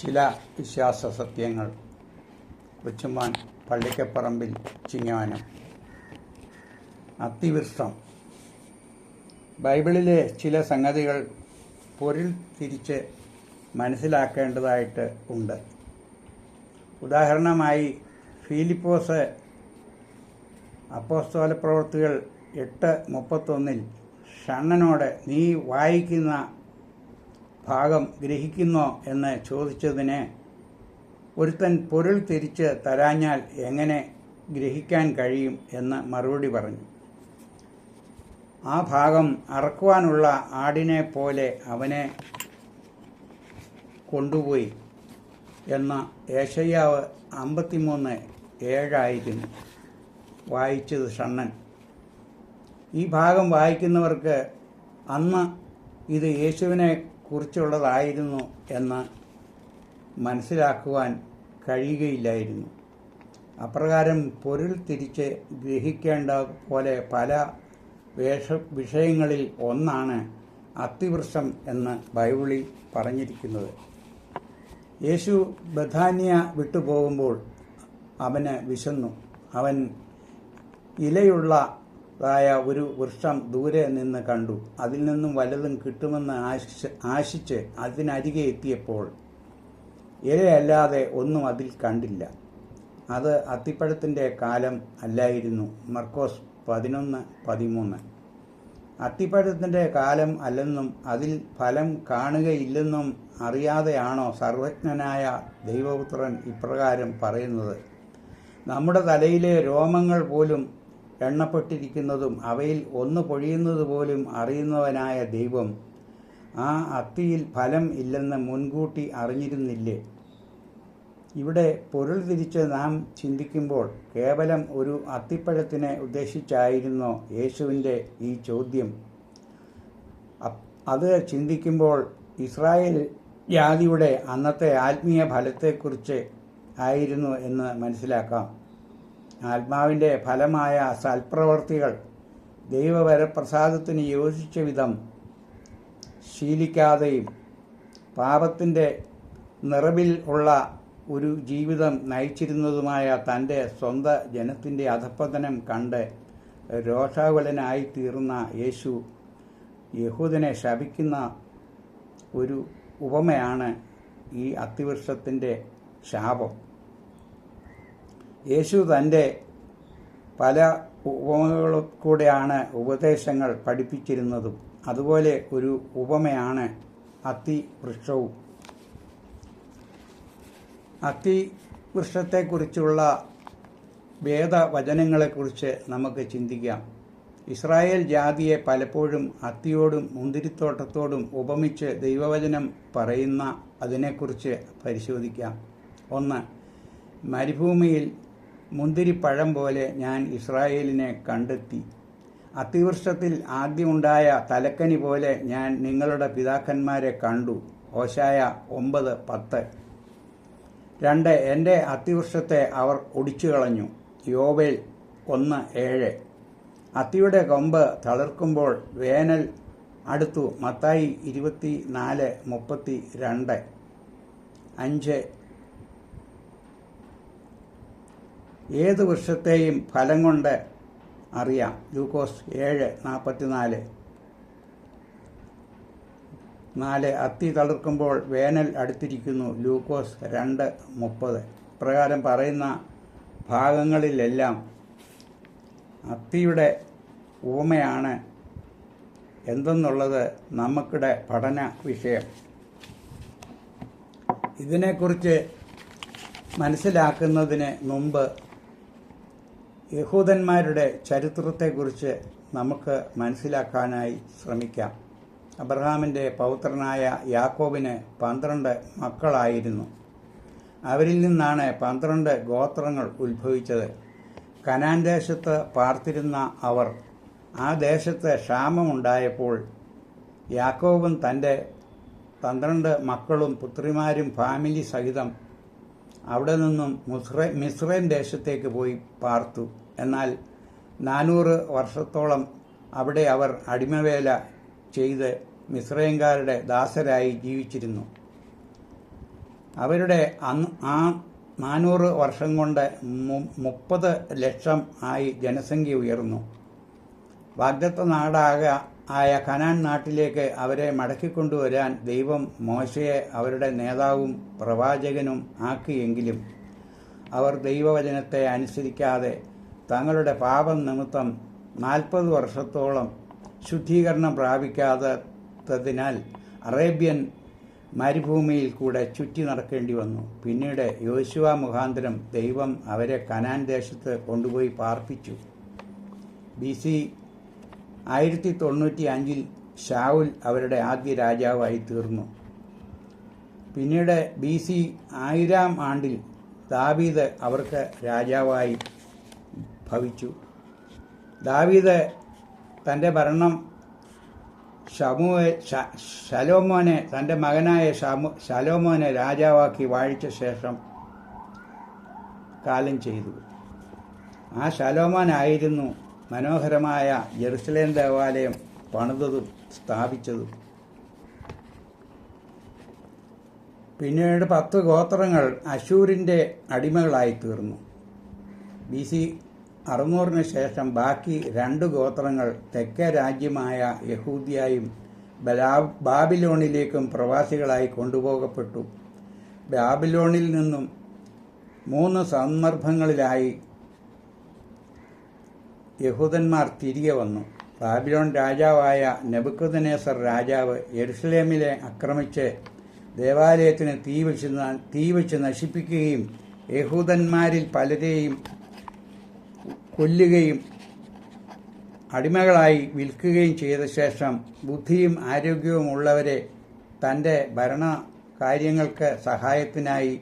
ചില വിശ്വാസ സത്യങ്ങൾ. കൊച്ചുമാൻ പള്ളിക്കപ്പറമ്പിൽ ചിങ്ങവനം. അത്തിവൃഷ്ടം ബൈബിളിലെ ചില സംഗതികൾ പൊരുൾ തിരിച്ച് മനസ്സിലാക്കേണ്ടതായിട്ട് ഉണ്ട്. ഉദാഹരണമായി ഫിലിപ്പോസ് അപ്പോസ്തോല പ്രവൃത്തികൾ എട്ട് മുപ്പത്തൊന്നിൽ ഷണ്ണനോട് നീ വായിക്കുന്ന ഭാഗം ഗ്രഹിക്കുന്നോ എന്ന് ചോദിച്ചതിന് ഒരുത്തൻ പൊരുൾ തിരിച്ച് തരാഞ്ഞാൽ എങ്ങനെ ഗ്രഹിക്കാൻ കഴിയും എന്ന് മറുപടി പറഞ്ഞു. ആ ഭാഗം അറക്കുവാനുള്ള ആടിനെ പോലെ അവനെ കൊണ്ടുപോയി എന്ന ഏഷയ്യാവ് അമ്പത്തിമൂന്ന് ഏഴായിരുന്നു. വായിച്ചത് ഷണ്ണൻ. ഈ ഭാഗം വായിക്കുന്നവർക്ക് അന്ന് ഇത് യേശുവിനെ കുറിച്ചുള്ളതായിരുന്നു എന്ന് മനസ്സിലാക്കുവാൻ കഴിയുകയില്ലായിരുന്നു. അപ്രകാരം പൊരുൾ തിരിച്ച് ഗ്രഹിക്കേണ്ട പോലെ പല വേഷ വിഷയങ്ങളിൽ ഒന്നാണ് അത്തിവൃക്ഷം എന്ന് ബൈബിളിൽ പറഞ്ഞിരിക്കുന്നത്. യേശു ബഥാന്യ വിട്ടുപോകുമ്പോൾ അവന് വിശന്നു. അവൻ ഇലയുള്ളതായ ഒരു വൃക്ഷം ദൂരെ നിന്ന് കണ്ടു. അതിൽ നിന്നും വലതും കിട്ടുമെന്ന് ആശിച്ച് ആശിച്ച് അതിനരികെ എത്തിയപ്പോൾ ഇലയല്ലാതെ ഒന്നും അതിൽ കണ്ടില്ല. അത് അത്തിപ്പഴത്തിന്റെ കാലം അല്ലായിരുന്നു. മർക്കോസ് പതിനൊന്ന് പതിമൂന്ന്. അത്തിപ്പഴത്തിന്റെ കാലം അല്ലെന്നും അതിൽ ഫലം കാണുകയില്ലെന്നും അറിയാതെയാണോ സർവജ്ഞനായ ദൈവപുത്രൻ ഇപ്രകാരം പറയുന്നത്? നമ്മുടെ തലയിലെ രോമങ്ങൾ പോലും എണ്ണപ്പെട്ടിരിക്കുന്നതും അവയിൽ ഒന്ന് പൊഴിയുന്നത് പോലും അറിയുന്നവനായ ദൈവം ആ അത്തിയിൽ ഫലം ഇല്ലെന്ന് മുൻകൂട്ടി അറിഞ്ഞിരുന്നില്ലേ? ഇവിടെ പൊരുൾ തിരിച്ച് നാം ചിന്തിക്കുമ്പോൾ കേവലം ഒരു അത്തിപ്പഴത്തിനെ ഉദ്ദേശിച്ചായിരുന്നോ യേശുവിന്റെ ഈ ചോദ്യം? അത് ചിന്തിക്കുമ്പോൾ ഇസ്രായേൽ ജാതിയുടെ അന്നത്തെ ആത്മീയ ഫലത്തെക്കുറിച്ച് ആയിരുന്നു എന്ന് മനസ്സിലാക്കാം. ആത്മാവിന്റെ ഫലമായ സൽപ്രവർത്തികൾ ദൈവവരപ്രസാദത്തിന് യോജിച്ച വിധം ശീലിക്കാതെയും പാപത്തിന്റെ നിറവിൽ ഉള്ള ഒരു ജീവിതം നയിച്ചിരുന്നതുമായ തന്റെ സ്വന്ത ജനത്തിന്റെ അധപ്പതനം കണ്ട് രോഷാകുലനായി തീർന്ന യേശു യഹൂദനെ ശപിക്കുന്ന ഒരു ഉപമയാണ് ഈ അത്തിവൃക്ഷത്തിന്റെ ശാപം. യേശു തന്റെ പല ഉപമകളിലൂടെയാണ് ഉപദേശങ്ങൾ പഠിപ്പിച്ചിരുന്നതും. അതുപോലെ ഒരു ഉപമയാണ് അത്തിവൃക്ഷവും. അത്തിവൃക്ഷത്തെക്കുറിച്ചുള്ള വേദവചനങ്ങളെക്കുറിച്ച് നമുക്ക് ചിന്തിക്കാം. ഇസ്രായേൽ ജാതിയെ പലപ്പോഴും അത്തിയോടും മുന്തിരിത്തോട്ടത്തോടും ഉപമിച്ച് ദൈവവചനം പറയുന്ന അതിനെക്കുറിച്ച് പരിശോധിക്കാം. ഒന്ന് മരുഭൂമിയിൽ മുന്തിരിപ്പഴം പോലെ ഞാൻ ഇസ്രായേലിനെ കണ്ടെത്തി. അതിവൃഷ്ടത്തിൽ ആദ്യമുണ്ടായ തലക്കനി പോലെ ഞാൻ നിങ്ങളുടെ പിതാക്കന്മാരെ കണ്ടു. ഓശായ ഒമ്പത് പത്ത്. രണ്ട് എന്റെ അത്തിവൃക്ഷത്തെ അവർ ഒടിച്ചു കളഞ്ഞു യോവേൽ ഒന്ന് ഏഴ്. അത്തിയുടെ കൊമ്പ് തളിർക്കുമ്പോൾ വേനൽ അടുത്തു. മത്തായി ഇരുപത്തി നാല് മുപ്പത്തി രണ്ട് അഞ്ച് ഏത് വൃക്ഷത്തെയും ഫലം കൊണ്ട് അറിയാം. ഗ്ലൂക്കോസ് ഏഴ് നാൽപ്പത്തിനാല് നാല് അത്തി തളിർക്കുമ്പോൾ വേനൽ അടുത്തിരിക്കുന്നു. ഗ്ലൂക്കോസ് രണ്ട് മുപ്പത്. പ്രകാരം പറയുന്ന ഭാഗങ്ങളിലെല്ലാം അത്തിയുടെ ഉപമയാണ് എന്തെന്നുള്ളത് നമുക്കിടെ പഠന വിഷയം. ഇതിനെക്കുറിച്ച് മനസ്സിലാക്കുന്നതിന് മുമ്പ് യഹൂദന്മാരുടെ ചരിത്രത്തെക്കുറിച്ച് നമുക്ക് മനസ്സിലാക്കാനായി ശ്രമിക്കാം. അബ്രഹാമിന്റെ പൗത്രനായ യാക്കോബിന് പന്ത്രണ്ട് മക്കളായിരുന്നു. അവരിൽ നിന്നാണ് പന്ത്രണ്ട് ഗോത്രങ്ങൾ ഉത്ഭവിച്ചത്. കനാൻ ദേശത്ത് പാർത്തിരുന്ന അവർ ആ ദേശത്ത് ക്ഷാമമുണ്ടായപ്പോൾ യാക്കോബും തന്റെ പന്ത്രണ്ട് മക്കളും പുത്രിമാരും ഫാമിലി സഹിതം അവിടെ നിന്നും മുസ്ര മിസ്രൈൻ ദേശത്തേക്ക് പോയി പാർത്തു. എന്നാൽ നാനൂറ് വർഷത്തോളം അവിടെ അവർ അടിമവേല ചെയ്ത് മിസ്രൈംകാരുടെ ദാസരായി ജീവിച്ചിരുന്നു. അവരുടെ അന്ന് ആ നാനൂറ് വർഷം കൊണ്ട് മുപ്പത് ലക്ഷം ആയി ജനസംഖ്യ ഉയർന്നു. വാഗ്ദത്ത നാടാക ആയ കനാൻ നാട്ടിലേക്ക് അവരെ മടക്കിക്കൊണ്ടുവരാൻ ദൈവം മോശയെ അവരുടെ നേതാവും പ്രവാചകനും ആക്കിയെങ്കിലും അവർ ദൈവവചനത്തെ അനുസരിക്കാതെ തങ്ങളുടെ പാപം നിമിത്തം നാൽപ്പത് വർഷത്തോളം ശുദ്ധീകരണം പ്രാപിക്കാത്തതിനാൽ അറേബ്യൻ മരുഭൂമിയിൽ കൂടെ ചുറ്റി നടക്കേണ്ടി വന്നു. പിന്നീട് യോശുവ മുഖാന്തരം ദൈവം അവരെ കനാൻ ദേശത്ത് കൊണ്ടുപോയി പാർപ്പിച്ചു. ബി സി ആയിരത്തി തൊണ്ണൂറ്റി അഞ്ചിൽ ഷാവുൽ അവരുടെ ആദ്യ രാജാവായി തീർന്നു. പിന്നീട് ബി സി ആയിരം ആണ്ടിൽ ദാവീദ് അവർക്ക് രാജാവായി ഭവിച്ചു. ദാവീദ് തന്റെ ഭരണം ഷമുവെ ശലോമോനെ തന്റെ മകനായ ഷമു ശലോമോനെ രാജാവാക്കി വാഴിച്ച ശേഷം കാലം ചെയ്തു. ആ ശലോമോനായിരുന്നു മനോഹരമായ ജെറുസലേം ദേവാലയം പണിതതും സ്ഥാപിച്ചതും. പിന്നീട് പത്ത് ഗോത്രങ്ങൾ അശൂരിന്റെ അടിമകളായി തീർന്നു. ബി സി അറുന്നൂറിന് ശേഷം ബാക്കി രണ്ട് ഗോത്രങ്ങൾ തെക്കേ രാജ്യമായ യഹൂദിയായും ബാബിലോണിലേക്കും പ്രവാസികളായി കൊണ്ടുപോകപ്പെട്ടു. ബാബിലോണിൽ നിന്നും മൂന്ന് സന്ദർഭങ്ങളിലായി യഹൂദന്മാർ തിരികെ വന്നു. ബാബിലോൺ രാജാവായ നെബുക്കുദനേസർ രാജാവ് യെരുസലേമിലെ ആക്രമിച്ച് ദേവാലയത്തിന് തീ വെച്ച് തീ വെച്ച് നശിപ്പിക്കുകയും യഹൂദന്മാരിൽ പലരെയും കൊല്ലുകയും അടിമകളായി വിൽക്കുകയും ചെയ്ത ശേഷം ബുദ്ധിയും ആരോഗ്യവും ഉള്ളവരെ തന്റെ ഭരണ കാര്യങ്ങൾക്ക് സഹായത്തിനായി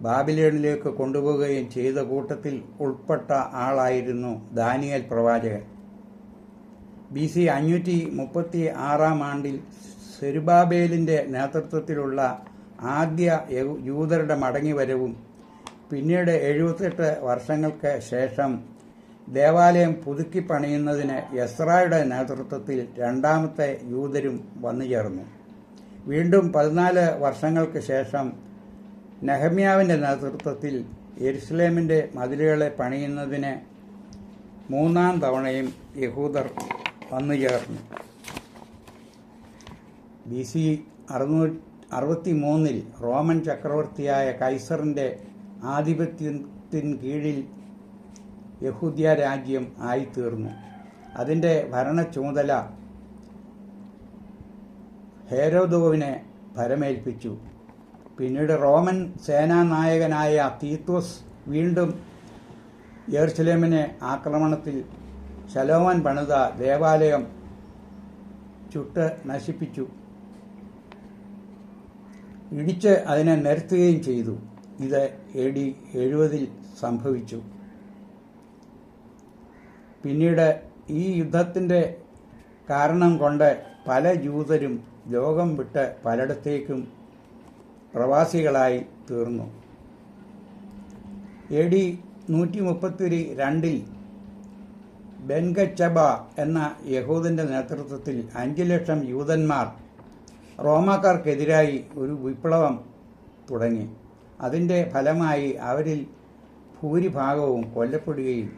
ബാബിലോണിലേക്ക് കൊണ്ടുപോവുകയും ചെയ്ത കൂട്ടത്തിൽ ഉൾപ്പെട്ട ആളായിരുന്നു ദാനിയൽ പ്രവാചകൻ. ബി സി അഞ്ഞൂറ്റി മുപ്പത്തി ആറാം ആണ്ടിൽ സെരുബാബേലിന്റെ നേതൃത്വത്തിലുള്ള ആദ്യ യൂതരുടെ മടങ്ങിവരവും പിന്നീട് എഴുപത്തെട്ട് വർഷങ്ങൾക്ക് ശേഷം ദേവാലയം പുതുക്കി പണിയുന്നതിന് യസ്രായുടെ നേതൃത്വത്തിൽ രണ്ടാമത്തെ യൂതരും വന്നു ചേർന്നു വീണ്ടും പതിനാല് വർഷങ്ങൾക്ക് ശേഷം നെഹമ്യാവിന്റെ നേതൃത്വത്തിൽ യെരുസലേമിന്റെ മതിലുകളെ പണിയുന്നതിന് മൂന്നാം തവണയും യഹൂദർ വന്നു ചേർന്നു. ബി സി അറുന്നൂ അറുപത്തി മൂന്നിൽ റോമൻ ചക്രവർത്തിയായ കൈസറിന്റെ ആധിപത്യത്തിന് കീഴിൽ യഹൂദ്യ രാജ്യം ആയിത്തീർന്നു. അതിന്റെ ഭരണ ചുമതല ഹേരോദോവിനെ ഭരമേൽപ്പിച്ചു. പിന്നീട് റോമൻ സേനാനായകനായ തീത്തോസ് വീണ്ടും യെറുസലേമിനെ ആക്രമണത്തിൽ ശലോമൻ പണിത ദേവാലയം ചുട്ട് നശിപ്പിച്ചു. ഇടിച്ച് അതിനെ നിരത്തുകയും ചെയ്തു. ഇത് എ ഡി എഴുപതിൽ സംഭവിച്ചു. പിന്നീട് ഈ യുദ്ധത്തിന്റെ കാരണം കൊണ്ട് പല ജൂതരും ലോകം വിട്ട് പലയിടത്തേക്കും പ്രവാസികളായി തീർന്നു. എ ഡി നൂറ്റി മുപ്പത്തി രണ്ടിൽ ബെൻഗച്ചബ എന്ന യഹൂദന്റെ നേതൃത്വത്തിൽ അഞ്ച് ലക്ഷം യൂതന്മാർ റോമാക്കാർക്കെതിരായി ഒരു വിപ്ലവം തുടങ്ങി. അതിന്റെ ഫലമായി അവരിൽ ഭൂരിഭാഗവും കൊല്ലപ്പെടുകയും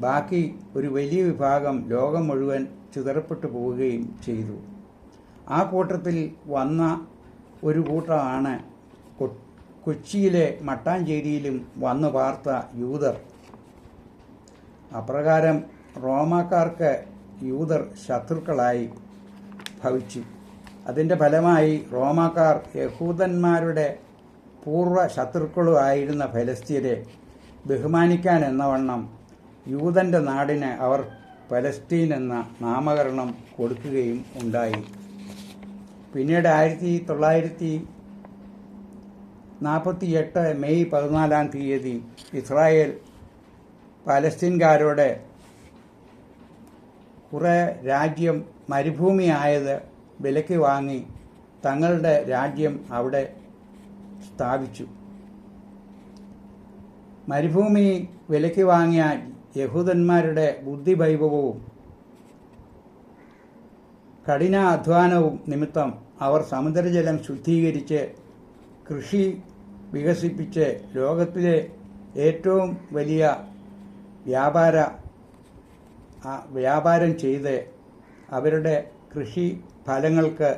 ബാക്കി ഒരു വലിയ വിഭാഗം ലോകം മുഴുവൻ ചിതറപ്പെട്ടു പോവുകയും ചെയ്തു. ആ കൂട്ടത്തിൽ വന്ന ഒരു കൂട്ടമാണ് കൊച്ചിയിലെ മട്ടാഞ്ചേരിയിലും വന്നു പാർത്ത യൂതർ. അപ്രകാരം റോമാക്കാർക്ക് യൂതർ ശത്രുക്കളായി ഭവിച്ചു. അതിന്റെ ഫലമായി റോമാക്കാർ യഹൂദന്മാരുടെ പൂർവ ശത്രുക്കളുമായിരുന്ന ഫലസ്തീനെ ബഹുമാനിക്കാൻ എന്നവണ്ണം യൂതന്റെ നാടിന് അവർ പലസ്തീൻ എന്ന നാമകരണം കൊടുക്കുകയും ഉണ്ടായി. പിന്നീട് ആയിരത്തി തൊള്ളായിരത്തി നാൽപ്പത്തി എട്ട് മെയ് പതിനാലാം തീയതി ഇസ്രായേൽ പലസ്തീൻകാരോടെ കുറേ രാജ്യം മരുഭൂമിയായത് വിലക്ക് വാങ്ങി തങ്ങളുടെ രാജ്യം അവിടെ സ്ഥാപിച്ചു. മരുഭൂമി വിലക്ക് വാങ്ങിയ യഹൂദന്മാരുടെ ബുദ്ധിവൈഭവവും കഠിന അധ്വാനവും നിമിത്തം അവർ സമുദ്രജലം ശുദ്ധീകരിച്ച് കൃഷി വികസിപ്പിച്ച് ലോകത്തിലെ ഏറ്റവും വലിയ വ്യാപാര വ്യാപാരം ചെയ്ത് അവരുടെ കൃഷി ഫലങ്ങൾക്ക്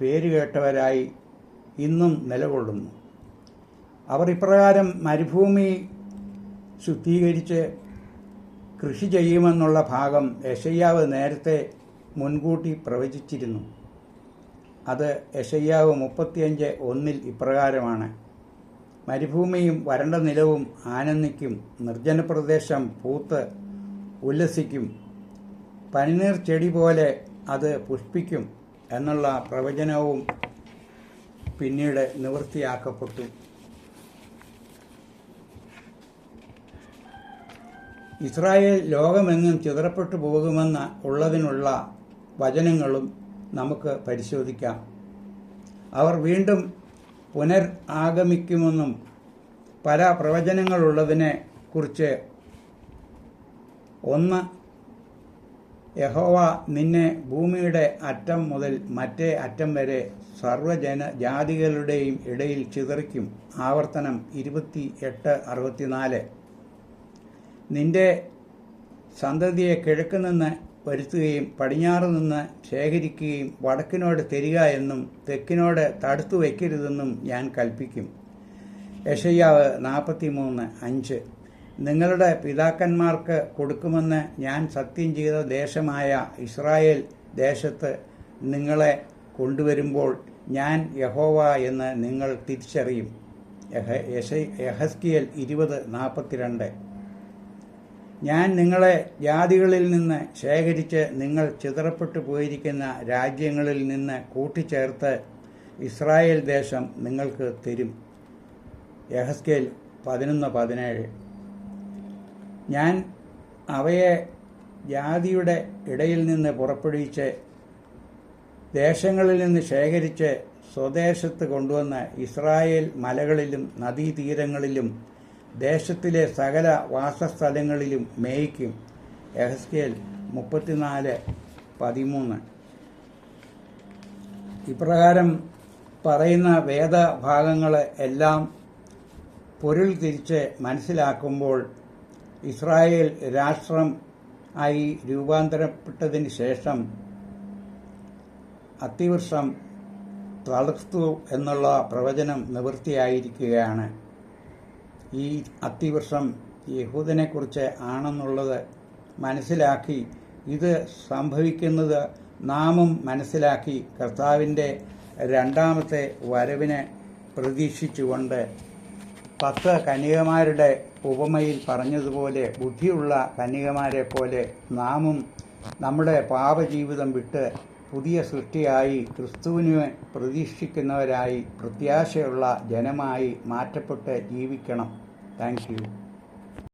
പേരുകേട്ടവരായി ഇന്നും നിലകൊള്ളുന്നു. അവർ ഇപ്രകാരം മരുഭൂമി ശുദ്ധീകരിച്ച് കൃഷി ചെയ്യുമെന്നുള്ള ഭാഗം യശയ്യാവ് നേരത്തെ മുൻകൂട്ടി പ്രവചിച്ചിരുന്നു. അത് യശയ്യാവ് മുപ്പത്തിയഞ്ച് ഒന്നിൽ ഇപ്രകാരമാണ്. മരുഭൂമിയും വരണ്ട നിലവും ആനന്ദിക്കും. നിർജന പ്രദേശം പൂത്ത് ഉല്ലസിക്കും. പനിനീർ ചെടി പോലെ അത് പുഷ്പിക്കും എന്നുള്ള പ്രവചനവും പിന്നീട് നിവൃത്തിയാക്കപ്പെട്ടു. ഇസ്രായേൽ ലോകമെങ്ങും ചിതറപ്പെട്ടു പോകുമെന്ന് ഉള്ളതിനുള്ള വചനങ്ങളും നമുക്ക് പരിശോധിക്കാം. അവർ വീണ്ടും പുനർ ആഗമിക്കുമെന്നും പല പ്രവചനങ്ങളുള്ളതിനെ കുറിച്ച് ഒന്ന് യഹോവ നിന്നെ ഭൂമിയുടെ അറ്റം മുതൽ മറ്റേ അറ്റം വരെ സർവജന ജാതികളുടെയും ഇടയിൽ ചിതറിക്കും. ആവർത്തനം ഇരുപത്തി എട്ട് അറുപത്തിനാല്. നിന്റെ സന്തതിയെ കിഴക്ക് നിന്ന് വരുത്തുകയും പടിഞ്ഞാറ് നിന്ന് ശേഖരിക്കുകയും വടക്കിനോട് തരിക എന്നും തെക്കിനോട് തടുത്തു വയ്ക്കരുതെന്നും ഞാൻ കൽപ്പിക്കും. യശയ്യാവ് നാൽപ്പത്തി മൂന്ന് അഞ്ച്. നിങ്ങളുടെ പിതാക്കന്മാർക്ക് കൊടുക്കുമെന്ന് ഞാൻ സത്യം ചെയ്ത ദേശമായ ഇസ്രായേൽ ദേശത്ത് നിങ്ങളെ കൊണ്ടുവരുമ്പോൾ ഞാൻ യഹോവ എന്ന് നിങ്ങൾ തിരിച്ചറിയും. യഹസ്കിയൽ ഇരുപത് നാൽപ്പത്തിരണ്ട്. ഞാൻ നിങ്ങളെ ജാതികളിൽ നിന്ന് ശേഖരിച്ച് നിങ്ങൾ ചിതറപ്പെട്ടു പോയിരിക്കുന്ന രാജ്യങ്ങളിൽ നിന്ന് കൂട്ടിച്ചേർത്ത് ഇസ്രായേൽ ദേശം നിങ്ങൾക്ക് തരും. യഹസ്കേൽ പതിനൊന്ന് പതിനേഴ്. ഞാൻ അവയെ ജാതിയുടെ ഇടയിൽ നിന്ന് പുറപ്പെടുവിച്ച് ദേശങ്ങളിൽ നിന്ന് ശേഖരിച്ച് സ്വദേശത്ത് കൊണ്ടുവന്ന് ഇസ്രായേൽ മലകളിലും നദീതീരങ്ങളിലും ദേശത്തിലെ സകല വാസസ്ഥലങ്ങളിലും മേയ്ക്കും. എഹസ്കേൽ മുപ്പത്തിനാല് പതിമൂന്ന്. ഇപ്രകാരം പറയുന്ന വേദഭാഗങ്ങളെ എല്ലാം പൊരുൾ തിരിച്ച് മനസ്സിലാക്കുമ്പോൾ ഇസ്രായേൽ രാഷ്ട്രം ആയി രൂപാന്തരപ്പെട്ടതിന് ശേഷം അത്തിവർഷം തളർത്തു എന്നുള്ള പ്രവചനം നിവൃത്തിയായിരിക്കുകയാണ്. ഈ അത്തിവർഷം യഹൂദനെക്കുറിച്ച് ആണെന്നുള്ളത് മനസ്സിലാക്കി ഇത് സംഭവിക്കുന്നത് നാമും മനസ്സിലാക്കി കർത്താവിന്റെ രണ്ടാമത്തെ വരവിനെ പ്രതീക്ഷിച്ചുകൊണ്ട്. പത്ത് കന്യകമാരുടെ ഉപമയിൽ പറഞ്ഞതുപോലെ ബുദ്ധിയുള്ള കന്യകമാരെ പോലെ നാമും നമ്മുടെ പാപജീവിതം വിട്ട് പുതിയ സൃഷ്ടിയായി ക്രിസ്തുവിനെ പ്രതീക്ഷിക്കുന്നവരായി പ്രത്യാശയുള്ള ജനമായി മാറ്റപ്പെട്ട് ജീവിക്കണം. താങ്ക്